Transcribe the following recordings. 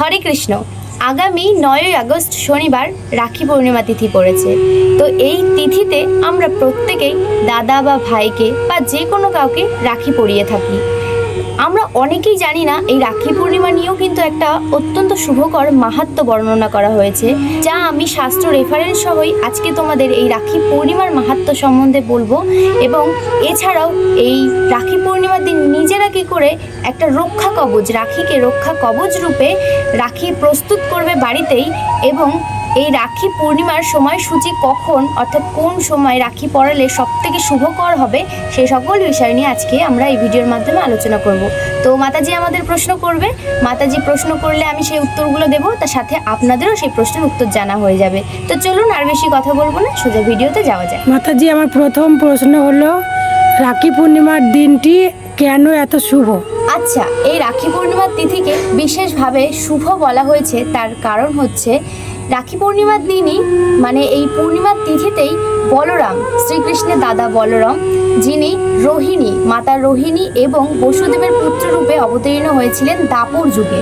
হরে কৃষ্ণ। আগামী নয়ই আগস্ট শনিবার রাখি পূর্ণিমা তিথি পড়েছে। তো এই তিথিতে আমরা প্রত্যেকেই দাদা বা ভাইকে বা যে কোনো কাউকে রাখি পরিয়ে থাকি। আমরা অনেকেই জানি না, এই রাখি পূর্ণিমা নিয়েও কিন্তু একটা অত্যন্ত শুভকর মাহাত্ম বর্ণনা করা হয়েছে, যা আমি শাস্ত্র রেফারেন্স সহই আজকে তোমাদের এই রাখি পূর্ণিমার মাহাত্ম সম্বন্ধে বলব এবং এছাড়াও এই রাখি পূর্ণিমার দিন নিজেরা কী করে একটা রক্ষা কবচ, রাখিকে রক্ষা কবচ রূপে রাখি প্রস্তুত করবে বাড়িতেই এবং এই রাখি পূর্ণিমার সময়সূচি কখন অর্থাৎ কোন সময় রাখি পরালে সব থেকে শুভকর হবে সেই সকল বিষয় নিয়ে আজকে আমরা এই ভিডিওর মাধ্যমে আলোচনা করব। তো মাতাজি আমাদের প্রশ্ন করবে। মাতাজি প্রশ্ন করলে আমি সেই উত্তরগুলো দেব তার সাথে আপনাদেরও সেই প্রশ্নের উত্তর জানা হয়ে যাবে। তো চলুন আর বেশি কথা বলব না সোজা ভিডিওতে যাওয়া যায় মাতাজি আমার প্রথম প্রশ্ন হলো রাখি পূর্ণিমার দিনটি কেন এত শুভ? আচ্ছা এই রাখি পূর্ণিমার তিথিকে বিশেষভাবে শুভ বলা হয়েছে তার কারণ হচ্ছে রাখি পূর্ণিমার দিনই মানে এই পূর্ণিমার তিথিতেই বলরাম, শ্রীকৃষ্ণের দাদা বলরাম, যিনি রোহিণী, মাতা রোহিণী এবং বসুদেবের পুত্ররূপে অবতীর্ণ হয়েছিলেন দাপর যুগে।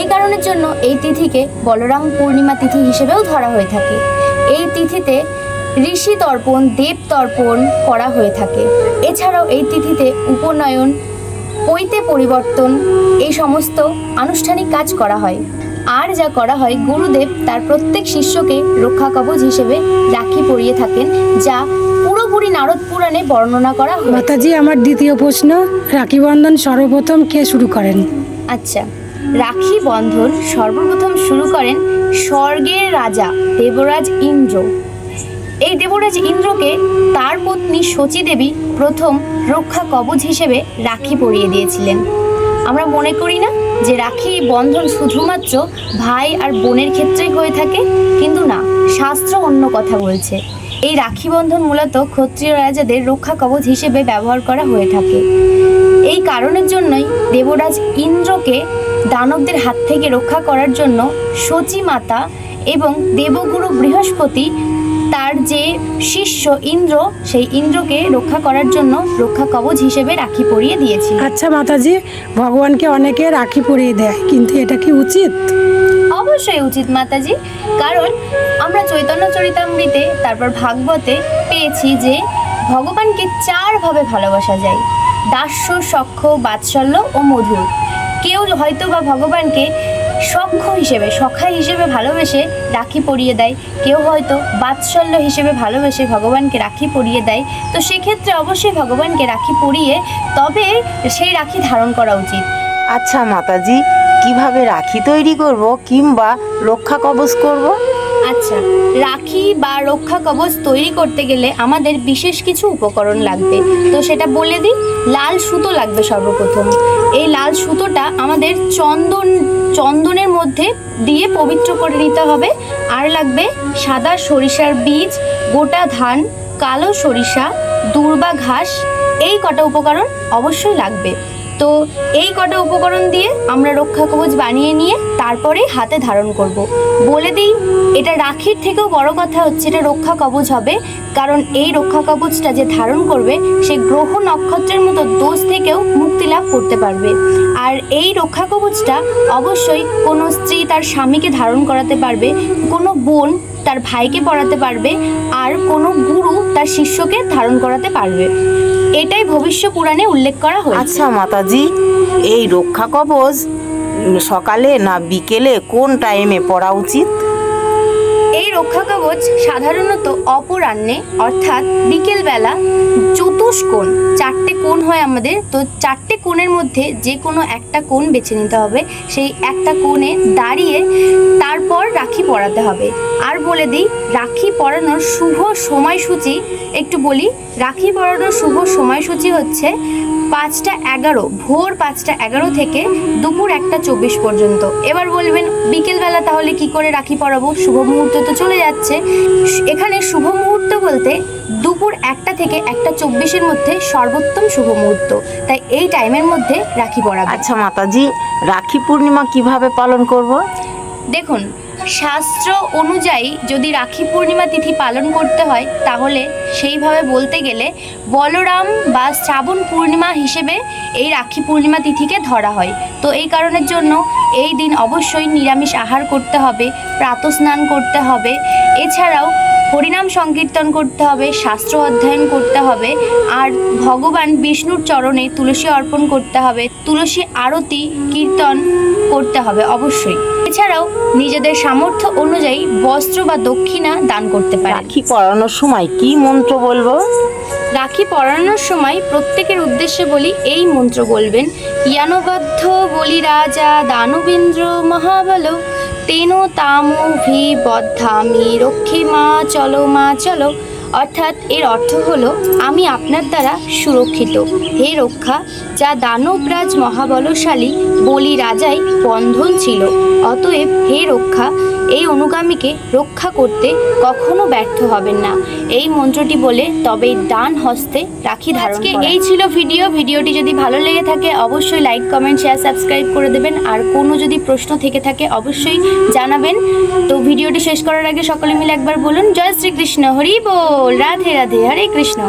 এই কারণের জন্য এই তিথিকে বলরাম পূর্ণিমা তিথি হিসেবেও ধরা হয়ে থাকে। এই তিথিতে ঋষি তর্পণ, দেব তর্পণ করা হয়ে থাকে। এছাড়াও এই তিথিতে উপনয়ন, পৈতে পরিবর্তন, এই সমস্ত আনুষ্ঠানিক কাজ করা হয়। আর যা করা হয় গুরুদেব তার প্রত্যেক শিষ্যকে রক্ষা কবচ হিসেবে রাখি পরিয়ে থাকেন যা পুরোপুরি নারদ পুরাণে বর্ণনা করা হয় মাতাজি আমার দ্বিতীয় প্রশ্ন রাখি বন্ধন সর্বপ্রথম কে শুরু করেন? আচ্ছা রাখি বন্ধন সর্বপ্রথম শুরু করেন স্বর্গের রাজা দেবরাজ ইন্দ্র। এই দেবরাজ ইন্দ্রকে তার পত্নী শচী দেবী প্রথম রক্ষা কবচ হিসেবে রাখি পরিয়ে দিয়েছিলেন। আমরা মনে করি না যে রাখি বন্ধন শুধুমাত্র ভাই আর বোনের ক্ষেত্রেই হয়ে থাকে, কিন্তু না, শাস্ত্র অন্য কথা বলছে। এই রাখি বন্ধন মূলত ক্ষত্রিয় রাজাদের রক্ষা কবচ হিসেবে ব্যবহার করা হয়ে থাকে। এই কারণের জন্যই দেবরাজ ইন্দ্রকে দানবদের হাত থেকে রক্ষা করার জন্য শচী মাতা এবং দেবগুরু বৃহস্পতি তার যে শিষ্য ইন্দ্র সেই ইন্দ্রকে রক্ষা করার জন্য রক্ষা কবচ হিসেবে রাখি পরিয়ে দিয়েছিল। আচ্ছা মাতাজি ভগবানকে অনেকে রাখি পরিয়ে দেয় কিন্তু এটা কি উচিত? অবশ্যই উচিত মাতাজি কারণ আমরা চৈতন্য চরিতামৃতে তারপর ভাগবতে পেয়েছি যে ভগবানকে চারভাবে ভালোবাসা যায়। দাস্য সখ্য বাৎসল্য ও মধুর। কেউ হয়তো বা ভগবানকে সখ্য হিসেবে সখা হিসেবে ভালোবেসে রাখি পরিয়ে দেয়। কেউ হয়তো বাৎসল্য হিসেবে ভালোবেসে ভগবানকে রাখি পরিয়ে দেয়। তো সেক্ষেত্রে অবশ্যই ভগবানকে রাখি পরিয়ে তবে সেই রাখি ধারণ করা উচিত। আচ্ছা মাতাজি কীভাবে রাখি তৈরি করব কিংবা রক্ষা কবচ করব? আচ্ছা রাখি বা রক্ষা কবচ তৈরি করতে গেলে আমাদের বিশেষ কিছু উপকরণ লাগবে। তো সেটা বলে দিই লাল সুতো লাগবে সর্বপ্রথম। এই লাল সুতোটা আমাদের চন্দন চন্দনের মধ্যে দিয়ে পবিত্র করে নিতে হবে। আর লাগবে সাদা সরিষার বীজ, গোটা ধান, কালো সরিষা, দূর্বা ঘাস, এই কটা উপকরণ অবশ্যই লাগবে। তো এই কটা উপকরণ দিয়ে আমরা রক্ষা কবচ বানিয়ে নিয়ে তারপরে হাতে ধারণ করব। বলে দিই, এটা রাখির থেকেও বড় কথা হচ্ছে এটা রক্ষা কবচ হবে, কারণ এই রক্ষা কবচটা যে ধারণ করবে, সে গ্রহ নক্ষত্রের মতো দোষ থেকেও মুক্তি লাভ করতে পারবে আর এই রক্ষা কবচটা অবশ্যই কোনো স্ত্রী তার স্বামীকে ধারণ করাতে পারবে, কোনো বোন তার ভাইকে পড়াতে পারবে আর কোনো গুরু তার শিষ্যকে ধারণ করাতে পারবে। এটাই ভবিষ্য পুরাণে উল্লেখ করা হয়েছে। আচ্ছা মাতাজি, এই রক্ষা কবচ সকালে না বিকেলে কোন টাইমে পড়া উচিত? এই রক্ষা কবচ সাধারণত অপরাহ্নে, অর্থাৎ বিকেলবেলা চতুষ্কোণ চারটে কোণ হয় আমাদের, তো চারটে কোণের মধ্যে যে কোনো একটা কোণ বেছে নিতে হবে, সেই একটা কোণে দাঁড়িয়ে তারপর রাখি পরাতে হবে। আর বলে দিই, রাখি পরানোর শুভ সময়সূচি, একটু বলি, রাখি পরানোর শুভ সময়সূচি হচ্ছে পাঁচটা এগারো ভোর পাঁচটা এগারো থেকে দুপুর একটা চব্বিশ পর্যন্ত। এবার বলবেন বিকেলবেলা তাহলে কি করে রাখি পরাবো শুভ মুহূর্ত তো চলে যাচ্ছে। এখানে শুভ মুহূর্ত বলতে দুপুর একটা থেকে একটা চব্বিশের মধ্যে সর্বোত্তম শুভ মুহূর্ত। তাই এই টাইমের মধ্যে রাখি পরাবে আচ্ছা মাতাজি রাখি পূর্ণিমা কীভাবে পালন করব? দেখুন শাস্ত্র অনুযায়ী যদি রাখি পূর্ণিমা তিথি পালন করতে হয়, তাহলে সেইভাবে বলতে গেলে বলরাম বা শ্রাবণ পূর্ণিমা হিসেবে এই রাখি পূর্ণিমা তিথিকে ধরা হয়। তো এই কারণের জন্য এই দিন অবশ্যই নিরামিষ আহার করতে হবে, প্রাতস্নান করতে হবে। এছাড়াও হরিনাম সংকীর্তন করতে হবে, শাস্ত্র অধ্যয়ন করতে হবে, আর ভগবান বিষ্ণুর চরণে তুলসী অর্পণ করতে হবে, তুলসী আরতি, কীর্তন করতে হবে অবশ্যই। এছাড়াও নিজেদের সামর্থ্য অনুযায়ী বস্ত্র বা দক্ষিণা দান করতে পারে রাখি পরানোর সময় কি মন্ত্র বলব? রাখি পরানোর সময় প্রত্যেকের উদ্দেশ্যে বলি এই মন্ত্র বলবেন ইয়ানবদ্ধ বলি রাজা দানবেন্দ্র মহাবল তেন তামু ভি বদ্ধামি রক্ষে মা চলো মা চলো অর্থাৎ এর অর্থ হলো আমি আপনার দ্বারা সুরক্ষিত। হে রক্ষা যা দানবরাজ মহাবলশালী বলি রাজাই বন্ধন ছিল। অতএব হে রক্ষা এই অনুগামীকে রক্ষা করতে কখনো ব্যর্থ হবেন না। এই মন্ত্রটি বলে তবে ডান হস্তে রাখি আজকে এই ছিল ভিডিও। ভিডিওটি যদি ভালো লেগে থাকে অবশ্যই লাইক কমেন্ট শেয়ার সাবস্ক্রাইব করে দেবেন। আর কোনো যদি প্রশ্ন থেকে থাকে অবশ্যই জানাবেন। তো ভিডিওটি শেষ করার আগে সকলে মিলে একবার বলুন জয় শ্রীকৃষ্ণ। হরি বল! রাধে রাধে হরে কৃষ্ণ।